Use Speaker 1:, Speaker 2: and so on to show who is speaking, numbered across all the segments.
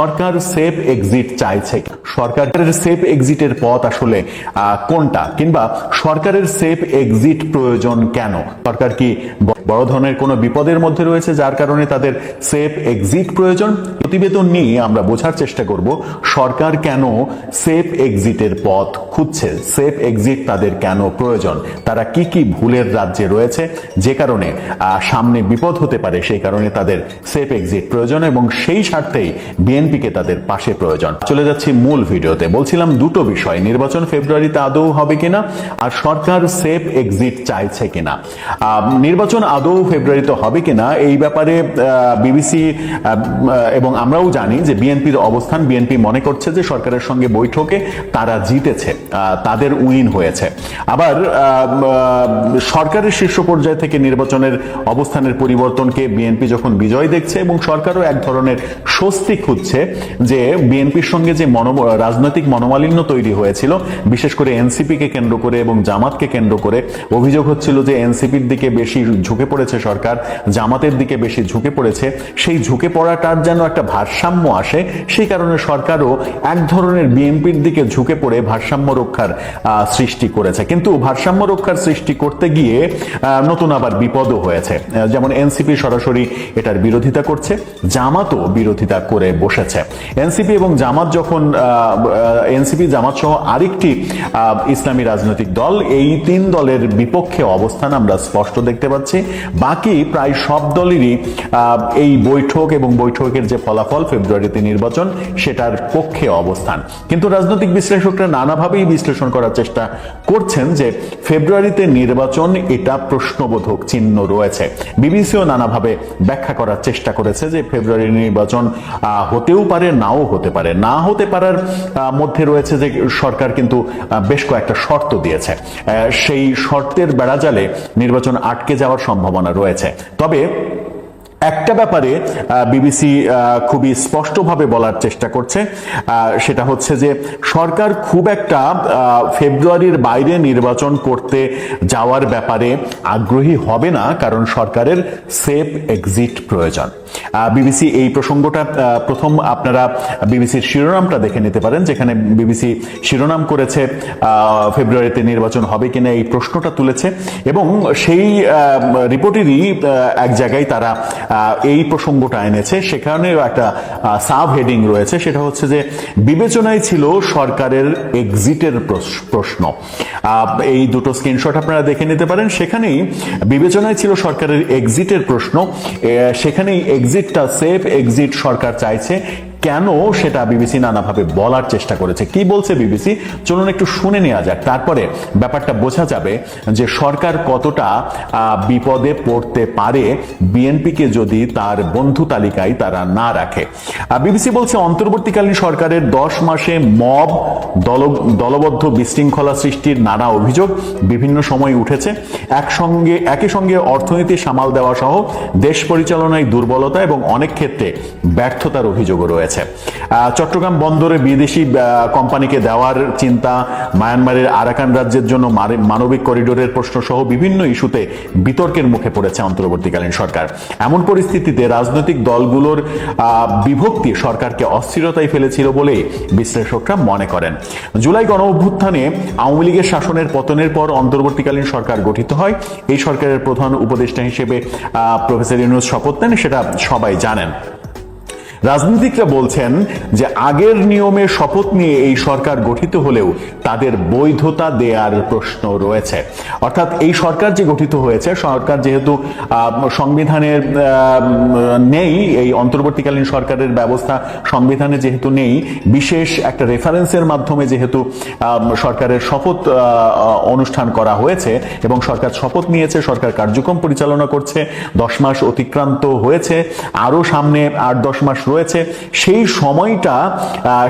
Speaker 1: সরকার safe exit চাইছে সরকারের safe এক্সিটের পথ আসলে কোনটা? কিংবা সরকারের সেফ এক্সিট প্রয়োজন কেন? সরকার কি বড় ধরনের কোনো বিপদের মধ্যে রয়েছে যার কারণে তাদের সেফ এক্সিট প্রয়োজন? প্রতিবেদন নিয়ে আমরা বোঝার চেষ্টা করব, সরকার কেন সেফ এক্সিটের পথ খুঁজছে? সেফ এক্সিট তাদের কেন প্রয়োজন? তারা কি কি ভুলের রাজ্যে রয়েছে? যে কারণে সামনে বিপদ হতে পারে, সেই কারণে তাদের সেফ এক্সিট প্রয়োজন এবং সেই স্বার্থেই বিএনপিকে তাদের পাশে প্রয়োজন। চলে যাচ্ছি মূল ভিডিওতে। বলছিলাম দুটো বিষয়, নির্বাচন ফেব্রুয়ারিতে আদৌ হবে কিনা আর সরকার সেফ এক্সিট চাইছে কিনা। নির্বাচন আদৌ ফেব্রুয়ারিতে হবে কিনা এই ব্যাপারে বিবিসি এবং আমরাও জানি যে বিএনপির অবস্থান, বিএনপি মনে করছে যে সরকারের সঙ্গে বৈঠকে তারা জিতেছে তাদের উইন হয়েছে। আবার সরকারের শীর্ষ পর্যায় থেকে নির্বাচনের অবস্থানের পরিবর্তনকে বিএনপি যখন বিজয় দেখছে এবং সরকারও এক ধরনের স্বস্তি খুঁজছে যে বিএনপির সঙ্গে যে মনো রাজনৈতিক মনোমালিন্য তৈরি হয়েছিল, বিশেষ করে এনসিপি কে কেন্দ্র করে এবং জামাতকে কেন্দ্র করে, অভিযোগ হচ্ছিল যে এনসিপির দিকে বেশি ঝুঁকে পড়েছে সরকার, জামাতের দিকে বেশি ঝুঁকে পড়েছে, সেই ঝুঁকে পড়াটার যেন একটা ভারসাম্য আসে, সেই কারণে সরকারও এক ধরনের বিএনপির দিকে ঝুঁকে পড়ে ভারসাম্য রক্ষার সৃষ্টি করেছে। কিন্তু ভারসাম্য রক্ষার সৃষ্টি করতে গিয়ে নতুন আবার বিপদও হয়েছে। যেমন এনসিপি সরাসরি এটার বিরোধিতা করছে, জামাতও বিরোধিতা করে বসেছে এনসিপি এবং জামাত যখন এনসিপি জামাত সহ আরেকটি ইসলামী রাজনৈতিক দল এই তিন দলের বিপক্ষে অবস্থান আমরা স্পষ্ট দেখতে পাচ্ছি। বাকি প্রায় সব দলেরই এই বৈঠক এবং বৈঠকের যে ফলাফল ফেব্রুয়ারিতে নির্বাচন সেটার পক্ষে অবস্থান। কিন্তু রাজনৈতিক বিশ্লেষকরা নানাভাবেই বিশ্লেষণ করার চেষ্টা করছেন যে ফেব্রুয়ারিতে নির্বাচন এটা প্রশ্নবোধক চিহ্ন রয়েছে। বিবিসিও নানাভাবে ব্যাখ্যা করার চেষ্টা করেছে যে ফেব্রুয়ারি নির্বাচন আহ, হতেও পারে, নাও হতে পারে। না হতে পারার মধ্যে রয়েছে যে সরকার কিন্তু বেশ কয়েকটা শর্ত দিয়েছে। সেই শর্তের বেড়াজালে নির্বাচন আটকে যাওয়ার সম্ভাবনা রয়েছে। তবে একটা ব্যাপারে বিবিসি খুবই স্পষ্টভাবে বলার চেষ্টা করছে সেটা হচ্ছে যে সরকার খুব একটা ফেব্রুয়ারির বাইরে নির্বাচন করতে যাওয়ার ব্যাপারে আগ্রহী হবে না, কারণ সরকারের সেফ এক্সিট প্রয়োজন। বিবিসি এই প্রসঙ্গটা প্রথম আপনারা বিবিসির শিরোনামটা দেখে নিতে পারেন, যেখানে বিবিসি শিরোনাম করেছে ফেব্রুয়ারিতে নির্বাচন হবে কিনা এই প্রশ্নটা তুলেছে এবং সেই রিপোর্টেরই এক জায়গায় তারা এই প্রসঙ্গটা এনেছে। সেখানেও একটা সাব হেডিং রয়েছে। সেটা হচ্ছে যে, বিবেচনায় ছিল সরকারের এক্সিটের প্রশ্ন। এই দুটো স্ক্রিনশট আপনারা দেখে নিতে পারেন। সেখানেই বিবেচনায় ছিল সরকারের এক্সিটের প্রশ্ন। সেখানেই এক্সিটটা সেফ এক্সিট সরকার চাইছে। কেন সেটা বিবিসি নানাভাবে বলার চেষ্টা করেছে? কি বলছে বিবিসি? চলুন একটু শুনে নেওয়া যাক। তারপরে ব্যাপারটা বোঝা যাবে যে সরকার কতটা বিপদে পড়তে পারে বিএনপিকে যদি তার বন্ধু তালিকায় তারা না রাখে। বিবিসি বলছে, অন্তর্বর্তীকালীন সরকারের দশ মাসে মব, দল, দলবদ্ধ বিশৃঙ্খলা সৃষ্টির নানা অভিযোগ বিভিন্ন সময় উঠেছে। একসঙ্গে, একই সঙ্গে অর্থনীতি সামাল দেওয়া সহ দেশ পরিচালনায় দুর্বলতা এবং অনেক ক্ষেত্রে ব্যর্থতার অভিযোগও রয়েছে। আহ, চট্টগ্রাম বন্দরে বিদেশি কোম্পানিকে দেওয়ার চিন্তা মায়ানমারের আরাকান রাজ্যের জন্য মানবিক করিডোরের প্রশ্ন সহ বিভিন্ন ইস্যুতে বিতর্কের মুখে পড়েছে অন্তর্বর্তীকালীন সরকার। এমন পরিস্থিতিতে রাজনৈতিক দলগুলোর বিভক্তি সরকারকে অস্থিরতায় ফেলেছিল বলে বিশ্লেষকরা মনে করেন। জুলাই গণ অভ্যুত্থানে আওয়ামী লীগের শাসনের পতনের পর অন্তর্বর্তীকালীন সরকার গঠিত হয়। এই সরকারের প্রধান উপদেষ্টা হিসেবে প্রফেসর ইউনুস শপথ নেন সেটা সবাই জানেন। রাজনীতিকরা বলছেন যে আগের নিয়মে শপথ নিয়ে এই সরকার গঠিত হলেও তাদের বৈধতা দেয়ার প্রশ্ন রয়েছে। অর্থাৎ এই সরকার যে গঠিত হয়েছে, সরকার যেহেতু সংবিধানের নেই, এই অন্তর্বর্তীকালীন সরকারের ব্যবস্থা সংবিধানে যেহেতু নেই, বিশেষ একটা রেফারেন্সের মাধ্যমে যেহেতু সরকারের শপথ অনুষ্ঠান করা হয়েছে এবং সরকার শপথ নিয়েছে, সরকার কার্যক্রম পরিচালনা করছে, দশ মাস অতিক্রান্ত হয়েছে, আরও সামনে আট দশ মাস রয়েছে, সেই সময়টা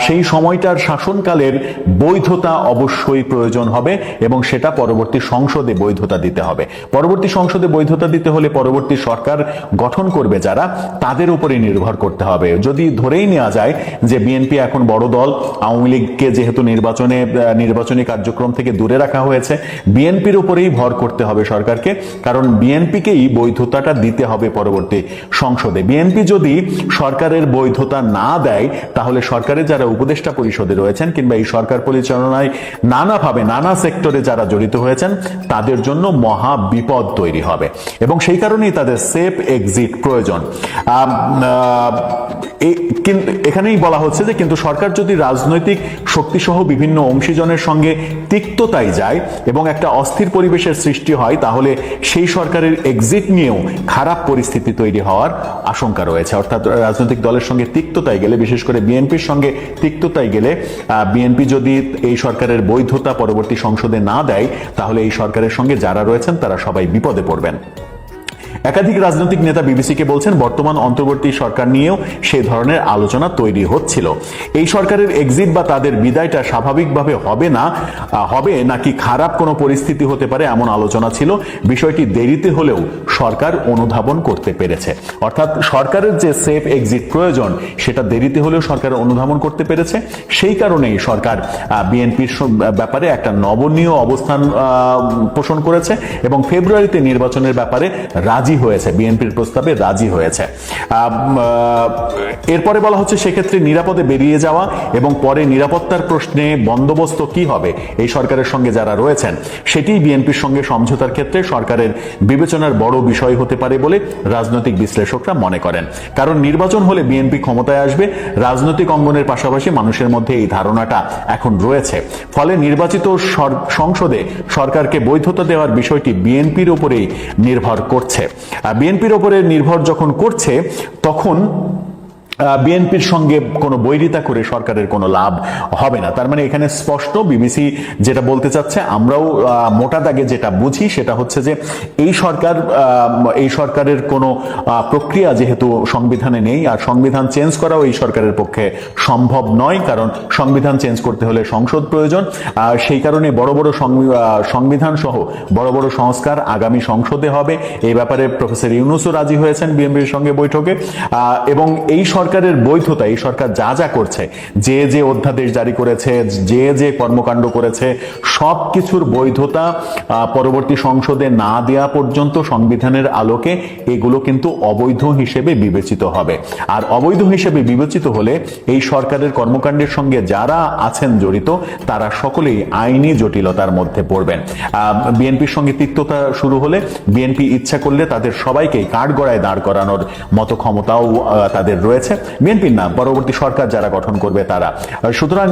Speaker 1: সেই সময়টার শাসনকালের বৈধতা অবশ্যই প্রয়োজন হবে এবং সেটা পরবর্তী সংসদে বৈধতা দিতে হবে। পরবর্তী সংসদে বৈধতা দিতে হলে পরবর্তী সরকার গঠন করবে যারা, তাদের উপরে নির্ভর করতে হবে। যদি ধরেই নেওয়া যায় যে বিএনপি এখন বড় দল, আওয়ামী লীগকে যেহেতু নির্বাচনে নির্বাচনী কার্যক্রম থেকে দূরে রাখা হয়েছে, বিএনপির উপরেই ভর করতে হবে সরকারকে, কারণ বিএনপিকেই বৈধতাটা দিতে হবে পরবর্তী সংসদে। বিএনপি যদি সরকারের বৈধতা না দেয়, তাহলে সরকারের যারা উপদেষ্টা পরিষদে রয়েছেন কিংবা এই সরকার পরিচালনায় নানাভাবে নানা সেক্টরে যারা জড়িত হয়েছেন, তাদের জন্য মহা বিপদ তৈরি হবে। এবং সেই কারণেই তাদের সেফ এক্সিট প্রয়োজন। এখানেই বলা হচ্ছে যে কিন্তু সরকার যদি রাজনৈতিক শক্তিসহ বিভিন্ন অংশীজনের সঙ্গে তিক্ততায় যায় এবং একটা অস্থির পরিবেশের সৃষ্টি হয়, তাহলে সেই সরকারের এক্সিট নিয়েও খারাপ পরিস্থিতি তৈরি হওয়ার আশঙ্কা রয়েছে। অর্থাৎ রাজনৈতিক দলের সঙ্গে তিক্ততায় গেলে, বিশেষ করে বিএনপির সঙ্গে তিক্ততায় গেলে বিএনপি যদি এই সরকারের বৈধতা পরবর্তী সংসদে না দেয়, তাহলে এই সরকারের সঙ্গে যারা রয়েছেন, তারা সবাই বিপদে পড়বেন। একাধিক রাজনৈতিক নেতা বিবিসিকে বলছেন, বর্তমান অন্তর্বর্তী সরকার নিয়েও সে ধরনের আলোচনা তৈরি হচ্ছিল। এই সরকারের এক্সিট বা তাদের বিদায়টা স্বাভাবিকভাবে হবে না হবে নাকি খারাপ কোনো পরিস্থিতি হতে পারে এমন আলোচনা ছিল। বিষয়টি দেরিতে হলেও সরকার অনুধাবন করতে পেরেছে। অর্থাৎ সরকারের যে সেফ এক্সিট প্রয়োজন, সেটা দেরিতে হলেও সরকার অনুধাবন করতে পেরেছে। সেই কারণেই সরকার বিএনপির ব্যাপারে একটা নবনীয় অবস্থান পোষণ করেছে এবং ফেব্রুয়ারিতে নির্বাচনের ব্যাপারে রাজি হয়েছে, বিএনপির প্রস্তাবে রাজি হয়েছে। এরপরে বলা হচ্ছে সেক্ষেত্রে নিরাপদে বেরিয়ে যাওয়া এবং পরে নিরাপত্তার প্রশ্নে বন্দোবস্ত কি হবে? এই সরকারের সঙ্গে যারা রয়েছেন সেটি বিএনপির সঙ্গে সমঝোতার ক্ষেত্রে সরকারের বিবেচনার বড় বিষয় হতে পারে বলে রাজনৈতিক বিশ্লেষকরা মনে করেন। কারণ নির্বাচন হলে বিএনপি ক্ষমতায় আসবে, রাজনৈতিক অঙ্গনের পাশাপাশি মানুষের মধ্যে এই ধারণাটা এখন রয়েছে। ফলে নির্বাচিত সংসদে সরকারকে বৈধতা দেওয়ার বিষয়টি বিএনপির উপরেই নির্ভর করছে। বিএনপির ওপরে নির্ভর যখন করছে তখন বিএনপির সঙ্গে কোনো বৈরিতা করে সরকারের কোনো লাভ হবে না। তার মানে এখানে স্পষ্ট বিবিসি যেটা বলতে চাচ্ছে, আমরাও মোটা দাগে যেটা বুঝি সেটা হচ্ছে যে এই সরকার এই সরকারের কোনো প্রক্রিয়া যেহেতু সংবিধানে নেই, আর সংবিধান চেঞ্জ করাও এই সরকারের পক্ষে সম্ভব নয়, কারণ সংবিধান চেঞ্জ করতে হলে সংসদ প্রয়োজন। আর সেই কারণে বড় বড় সংবিধান সহ বড় বড় সংস্কার আগামী সংসদে হবে। এই ব্যাপারে প্রফেসর ইউনুসও রাজি হয়েছেন বিএনপির সঙ্গে বৈঠকে। এবং এই সরকারের বৈধতা এই সরকার যা যা করছে, যে যে অধ্যাদেশ জারি করেছে, যে যে কর্মকাণ্ড করেছে সব কিছুর বৈধতা পরবর্তী সংসদে না দেয়া পর্যন্ত সংবিধানের আলোকে এগুলো কিন্তু অবৈধ হিসেবে বিবেচিত হবে। আর অবৈধ হিসেবে বিবেচিত হলে এই সরকারের কর্মকাণ্ডের সঙ্গে যারা আছেন জড়িত, তারা সকলেই আইনি জটিলতার মধ্যে পড়বেন। বিএনপির সঙ্গে তিক্ততা শুরু হলে বিএনপি ইচ্ছা করলে তাদের সবাইকেই কাঠগড়ায় দাঁড় করানোর মতো ক্ষমতাও তাদের রয়েছে। বিএনপির না পরবর্তী সরকার যারা গঠন করবে তারা। সুতরাং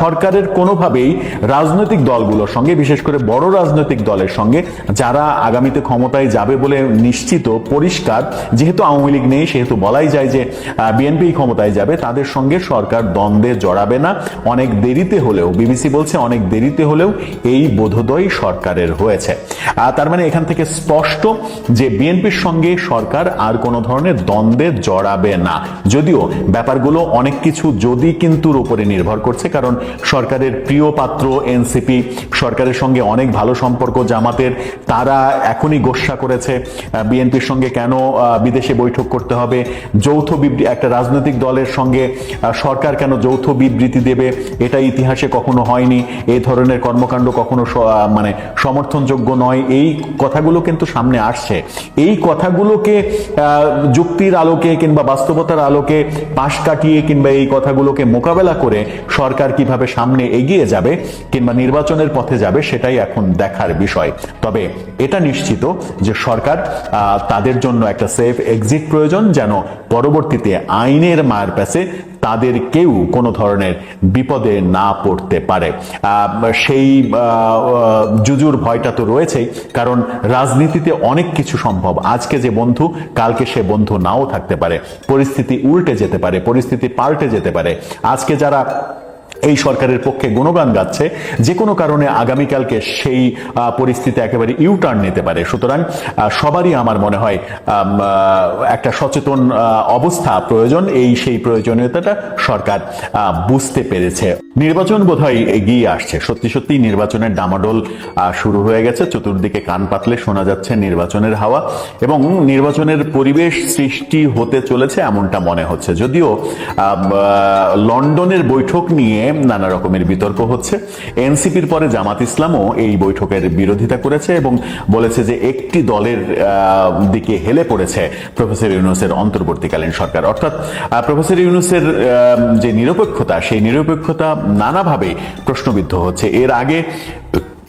Speaker 1: সরকারের কোনোভাবেই রাজনৈতিক দলগুলোর সঙ্গে, বিশেষ করে বড় রাজনৈতিক দলের সঙ্গে, যারা আগামীতে ক্ষমতায় যাবে বলে নিশ্চিত, পরিষ্কার, যেহেতু আওয়ামী লীগ নেই, সেহেতু বলাই যায় যে বিএনপি ক্ষমতায় যাবে, তাদের সঙ্গে সরকার দ্বন্দ্বে জড়াবে না। অনেক দেরিতে হলেও, বিবিসি বলছে অনেক দেরিতে হলেও এই বোধোদয় সরকারের হয়েছে। তার মানে এখান থেকে স্পষ্ট যে, বিএনপির সঙ্গে সরকার আর কোনো ধরনের দ্বন্দ্বে জড়াবে না। যদিও ব্যাপারগুলো অনেক কিছু যদি কিন্তুর উপরে নির্ভর করছে, কারণ সরকারের প্রিয় পাত্র এনসিপি, সরকারের সঙ্গে অনেক ভালো সম্পর্ক জামাতের, তারা এখনই গোসা করেছে। বিএনপির সঙ্গে কেন বিদেশে বৈঠক করতে হবে? যৌথ বিবৃতি একটা রাজনৈতিক দলের সঙ্গে সরকার কেন যৌথ বিবৃতি দেবে? এটা ইতিহাসে কখনো হয়নি। এই ধরনের কর্মকাণ্ড কখনো মানে সমর্থনযোগ্য নয়। এই কথাগুলো কিন্তু সামনে আসছে। এই কথাগুলোকে যুক্তির আলোকে কিংবা বাস্তবতার আলোকে পাশ কাটিয়ে কিংবা এই কথাগুলোকে মোকাবেলা করে সরকার কীভাবে সামনে এগিয়ে যাবে কিংবা নির্বাচনের পথে যাবে সেটাই এখন দেখার বিষয়। তবে এটা নিশ্চিত যে সরকার তাদের জন্য একটা সেফ এক্সিট প্রয়োজন যেন পরবর্তীতে আইনের মার প্যাসে তাদের কেউ কোনো ধরনের বিপদে না পড়তে পারে। সেই জুজুর ভয়টা তো রয়েছেই, কারণ রাজনীতিতে অনেক কিছু সম্ভব। আজকে যে বন্ধু, কালকে সে বন্ধু নাও থাকতে পারে। পরিস্থিতি উল্টে যেতে পারে, পরিস্থিতি পাল্টে যেতে পারে। আজকে যারা এই সরকারের পক্ষে গুণগান গাচ্ছে। যে কোনো কারণে আগামীকালকে সেই পরিস্থিতি একেবারে ইউটার্ন নিতে পারে। সুতরাং সবারই আমার মনে হয় একটা সচেতন অবস্থা প্রয়োজন। এই সেই প্রয়োজনীয়তাটা সরকার বুঝতে পেরেছে। নির্বাচন বোধহয় এগিয়ে আসছে। সত্যি সত্যি নির্বাচনের ডামাডোল শুরু হয়ে গেছে। চতুর্দিকে কান পাতলে শোনা যাচ্ছে নির্বাচনের হাওয়া। এবং নির্বাচনের পরিবেশ সৃষ্টি হতে চলেছে এমনটা মনে হচ্ছে। যদিও লন্ডনের বৈঠক নিয়ে নানা রকমের বিতর্ক হচ্ছে। এনসিপির পরে জামাত ইসলামও এই বৈঠকের বিরোধিতা করেছে এবং বলেছে যে একটি দলের দিকে হেলে পড়েছে প্রফেসর ইউনুসের অন্তর্বর্তীকালীন সরকার। অর্থাৎ প্রফেসর ইউনুসের যে নিরপেক্ষতা, সেই নিরপেক্ষতা নানাভাবে প্রশ্নবিদ্ধ হচ্ছে। এর আগে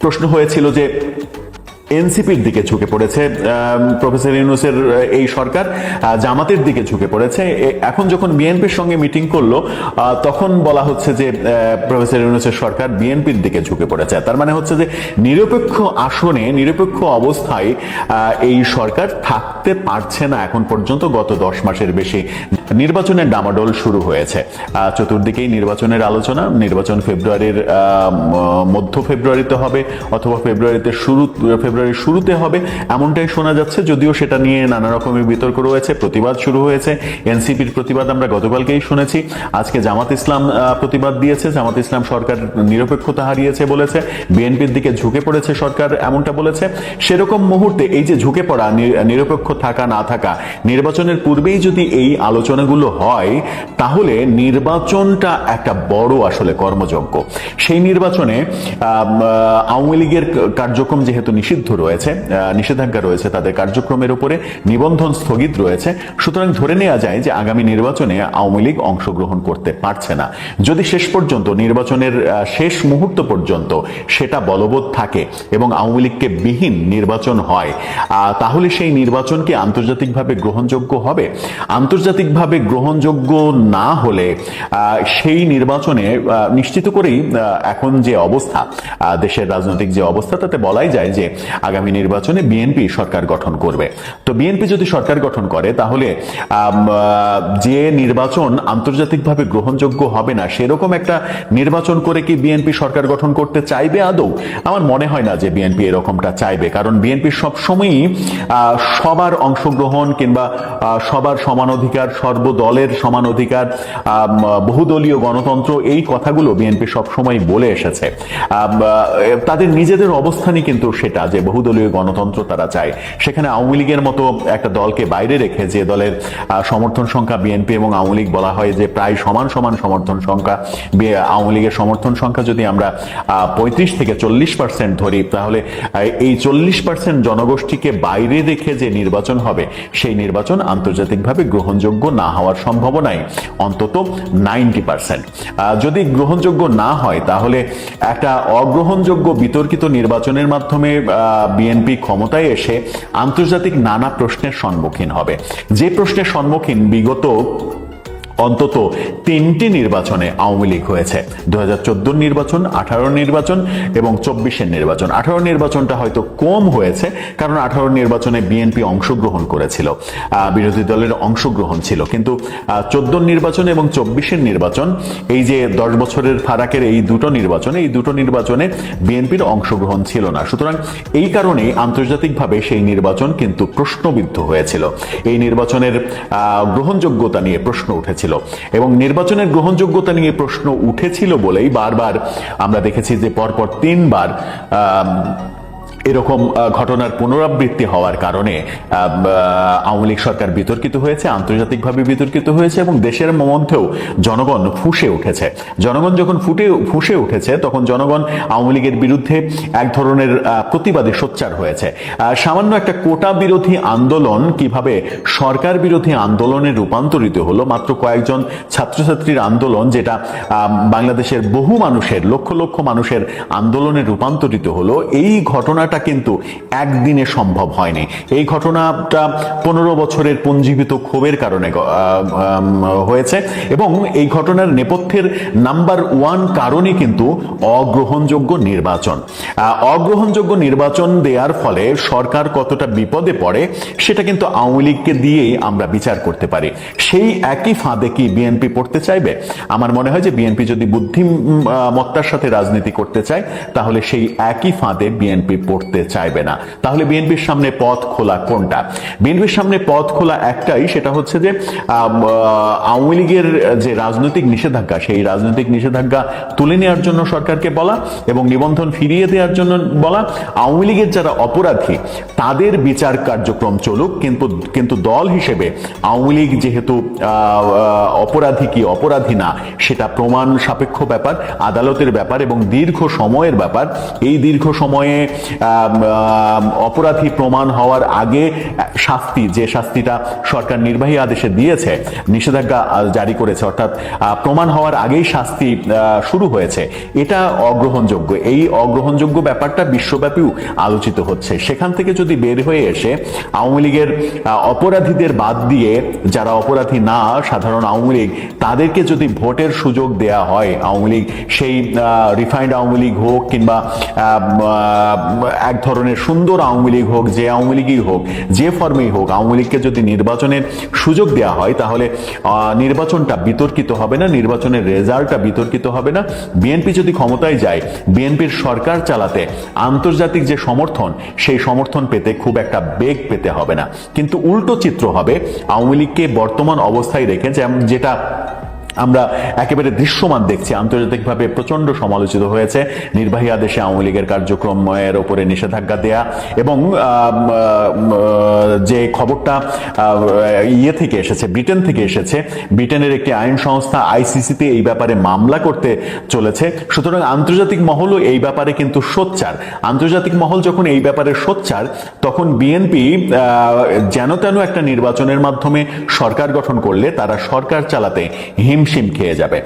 Speaker 1: প্রশ্ন হয়েছিল যে এনসিপির দিকে ঝুঁকে পড়েছে প্রফেসর ইউনুসের এই সরকার জামাতের দিকে ঝুঁকে পড়েছে। এখন যখন বিএনপির সঙ্গে মিটিং করল তখন বলা হচ্ছে যে প্রফেসর ইউনুসের সরকার বিএনপির দিকে ঝুঁকে পড়েছে। তার মানে হচ্ছে যে, নিরপেক্ষ আসনে, নিরপেক্ষ অবস্থায় এই সরকার থাকতে পারছে না এখন পর্যন্ত, গত দশ মাসের বেশি। নির্বাচনের ডামাডোল শুরু হয়েছে। চতুর্দিকেই নির্বাচনের আলোচনা। নির্বাচন ফেব্রুয়ারির মধ্য ফেব্রুয়ারিতে হবে, অথবা ফেব্রুয়ারিতে শুরু ফেব্রুয়ারির শুরুতে হবে, এমনটাই শোনা যাচ্ছে, যদিও সেটা নিয়ে নানা রকমের বিতর্ক রয়েছে, প্রতিবাদ শুরু হয়েছে, এনসিপির প্রতিবাদ আমরা গতকালকেই শুনেছি, আজকে জামাত ইসলাম প্রতিবাদ দিয়েছে, জামাত ইসলাম সরকার নিরপেক্ষতা হারিয়েছে বলেছে, বিএনপির দিকে ঝুঁকে পড়েছে সরকার এমনটা বলেছে, সেরকম মুহূর্তে এই যে ঝুঁকে পড়া নিরপেক্ষ থাকা, না থাকা, নির্বাচনের পূর্বেই যদি এই আলোচনাগুলো হয়, তাহলে নির্বাচনটা একটা বড় আসলে কর্মযজ্ঞ। সেই নির্বাচনে আওয়ামী লীগের কার্যক্রম যেহেতু নিষিদ্ধ রয়েছে নিষেধাজ্ঞা রয়েছে তাদের কার্যক্রমের উপরে, নিবন্ধন স্থগিত রয়েছে। সুতরাং ধরে নেওয়া যায় যে আগামী নির্বাচনে আওয়ামী লীগ অংশগ্রহণ করতে পারছে না। যদি শেষ পর্যন্ত নির্বাচনের শেষ মুহূর্ত পর্যন্ত সেটা বলবৎ থাকে এবং আওয়ামী লীগকে বিহীন নির্বাচন হয় তাহলে সেই নির্বাচন কি আন্তর্জাতিকভাবে গ্রহণযোগ্য হবে? আন্তর্জাতিকভাবে গ্রহণযোগ্য না হলে সেই নির্বাচনে নিশ্চিত করেই এখন যে অবস্থা দেশের রাজনৈতিক যে অবস্থা, তাতে বলাই যায় যে আগামী নির্বাচনে বিএনপি সরকার গঠন করবে। তো বিএনপি যদি সরকার গঠন করে, তাহলে যে নির্বাচন আন্তর্জাতিকভাবে গ্রহণযোগ্য হবে না, সেরকম একটা নির্বাচন করে কি বিএনপি সরকার গঠন করতে চাইবে আদৌ? আমার মনে হয় না যে বিএনপি এরকমটা চাইবে, কারণ বিএনপি সবসময়ই সবার অংশগ্রহণ কিংবা সবার সমান অধিকার, সর্বদলের সমান অধিকার বহুদলীয় গণতন্ত্র, এই কথাগুলো বিএনপি সবসময় বলে এসেছে। তাদের নিজেদের অবস্থানই কিন্তু সেটা, যে বহুদলীয় গণতন্ত্র তারা চায়। সেখানে আওয়ামী লীগের মতো একটা দলকে বাইরে রেখে যে দলের সমর্থন সংখ্যা বিএনপি এবং আওয়ামী লীগ বলা হয় যে প্রায় সমান সমান সমর্থন সংখ্যা আওয়ামী লীগের সমর্থন সংখ্যা যদি আমরা পঁয়ত্রিশ থেকে চল্লিশ পার্সেন্ট ধরি, তাহলে এই চল্লিশ পার্সেন্ট জনগোষ্ঠীকে বাইরে রেখে যে নির্বাচন হবে, সেই নির্বাচন আন্তর্জাতিকভাবে গ্রহণযোগ্য না হওয়ার সম্ভাবনাই অন্তত নাইনটি পার্সেন্ট যদি গ্রহণযোগ্য না হয়, তাহলে একটা অগ্রহণযোগ্য বিতর্কিত নির্বাচনের মাধ্যমে বিএনপি ক্ষমতায় এসে আন্তর্জাতিক নানা প্রশ্নের সম্মুখীন হবে। যে প্রশ্নের সম্মুখীন বিগত অন্তত তিনটি নির্বাচনে আওয়ামী লীগ হয়েছে। দু হাজার নির্বাচন আঠারো নির্বাচন এবং চব্বিশের নির্বাচন। আঠারো নির্বাচনটা হয়তো কম হয়েছে কারণ আঠারো নির্বাচনে বিএনপি অংশগ্রহণ করেছিল। বিরোধী দলের অংশগ্রহণ ছিল। কিন্তু চোদ্দ নির্বাচন এবং চব্বিশের নির্বাচন, এই যে দশ বছরের ফারাকের এই দুটো নির্বাচনে, এই দুটো নির্বাচনে বিএনপির অংশগ্রহণ ছিল না। সুতরাং এই কারণেই আন্তর্জাতিকভাবে সেই নির্বাচন কিন্তু প্রশ্নবিদ্ধ হয়েছিল। এই নির্বাচনের গ্রহণযোগ্যতা নিয়ে প্রশ্ন উঠেছিল। এবং নির্বাচনের গ্রহণযোগ্যতা নিয়ে প্রশ্ন উঠেছিল বলেই বারবার আমরা দেখেছি যে পরপর তিনবার এরকম ঘটনার পুনরাবৃত্তি হওয়ার কারণে আওয়ামী লীগ সরকার বিতর্কিত হয়েছে, আন্তর্জাতিকভাবে বিতর্কিত হয়েছে এবং দেশের মধ্যেও জনগণ ফুসে উঠেছে। জনগণ যখন ফুটে, ফুসে উঠেছে, তখন জনগণ আওয়ামী লীগের বিরুদ্ধে এক ধরনের প্রতিবাদে সোচ্চার হয়েছে। সামান্য একটা কোটা বিরোধী আন্দোলন কীভাবে সরকার বিরোধী আন্দোলনে রূপান্তরিত হলো, মাত্র কয়েকজন ছাত্রছাত্রীর আন্দোলন যেটা বাংলাদেশের বহু মানুষের, লক্ষ লক্ষ মানুষের আন্দোলনে রূপান্তরিত হলো, এই ঘটনাটা কিন্তু একদিনে সম্ভব হয়নি। এই ঘটনাটা পনেরো বছরের পুঞ্জীবিত ক্ষোভের কারণে হয়েছে এবং এই ঘটনার নেপথ্যের নাম্বার ওয়ান কারণই কিন্তু অগ্রহণযোগ্য নির্বাচন। অগ্রহণযোগ্য নির্বাচন দেওয়ার ফলে সরকার কতটা বিপদে পড়ে সেটা কিন্তু আওয়ামী লীগকে দিয়েই আমরা বিচার করতে পারি। সেই একই ফাঁদে কি বিএনপি পড়তে চাইবে? আমার মনে হয় যে বিএনপি যদি বুদ্ধিমত্তার সাথে রাজনীতি করতে চায়, তাহলে সেই একই ফাঁদে বিএনপি পড়তে করতে চাইবে না। তাহলে বিএনপির সামনে পথ খোলা কোনটা? বিএনপির সামনে পথ খোলা একটাই, সেটা হচ্ছে যে আওয়ামী লীগের যে রাজনৈতিক নিষেধাজ্ঞা, সেই রাজনৈতিক নিষেধাজ্ঞা তুলে নেওয়ার জন্য সরকারকে বলা এবং নিবন্ধন ফিরিয়ে দেওয়ার জন্য বলা। আওয়ামী লীগের যারা অপরাধী, তাদের বিচার কার্যক্রম চলুক, কিন্তু কিন্তু দল হিসেবে আওয়ামী লীগ যেহেতু অপরাধী কি অপরাধী না, সেটা প্রমাণ সাপেক্ষ ব্যাপার, আদালতের ব্যাপার এবং দীর্ঘ সময়ের ব্যাপার। এই দীর্ঘ সময়ে অপরাধী প্রমাণ হওয়ার আগে শাস্তি, যে শাস্তিটা সরকার নির্বাহী আদেশে দিয়েছে, নিষেধাজ্ঞা জারি করেছে, অর্থাৎ প্রমাণ হওয়ার আগেই শাস্তি শুরু হয়েছে, এটা অগ্রহণযোগ্য। এই অগ্রহণযোগ্য ব্যাপারটা বিশ্বব্যাপীও আলোচিত হচ্ছে। সেখান থেকে যদি বের হয়ে এসে আওয়ামী লীগের অপরাধীদের বাদ দিয়ে যারা অপরাধী না, সাধারণ আওয়ামী লীগ, তাদেরকে যদি ভোটের সুযোগ দেয়া হয়, আওয়ামী লীগ, সেই রিফাইন্ড আওয়ামী লীগ হোক কিংবা এক ধরনের সুন্দর আওয়ামী লীগ হোক, যে আওয়ামী লীগই হোক, যে ফর্মেই হোক, আওয়ামী লীগকে যদি নির্বাচনের সুযোগ দেওয়া হয়, তাহলে নির্বাচনটা বিতর্কিত হবে না, নির্বাচনের রেজাল্টটা বিতর্কিত হবে না। বিএনপি যদি ক্ষমতায় যায়, বিএনপির সরকার চালাতে আন্তর্জাতিক যে সমর্থন, সেই সমর্থন পেতে খুব একটা বেগ পেতে হবে না। কিন্তু উল্টো চিত্র হবে, আওয়ামী লীগকে বর্তমান অবস্থায় রেখে যেটা আমরা একেবারে দৃশ্যমান দেখছি। আন্তর্জাতিকভাবে প্রচণ্ড সমালোচিত হয়েছে। নির্বাহী আদেশে আওয়ামী লীগের কার্যক্রমের উপরে নিষেধাজ্ঞা দেয়া এবং যে খবরটা ইয়ে থেকে এসেছে, ব্রিটেন থেকে এসেছে, ব্রিটেনের একটি আইন সংস্থা আইসিসিতে এই ব্যাপারে মামলা করতে চলেছে। সুতরাং আন্তর্জাতিক মহলও এই ব্যাপারে কিন্তু সোচ্চার। আন্তর্জাতিক মহল যখন এই ব্যাপারে সোচ্চার, তখন বিএনপি যেন তেন একটা নির্বাচনের মাধ্যমে সরকার গঠন করলে তারা সরকার চালাতে হিমশিম খেয়ে যাবে।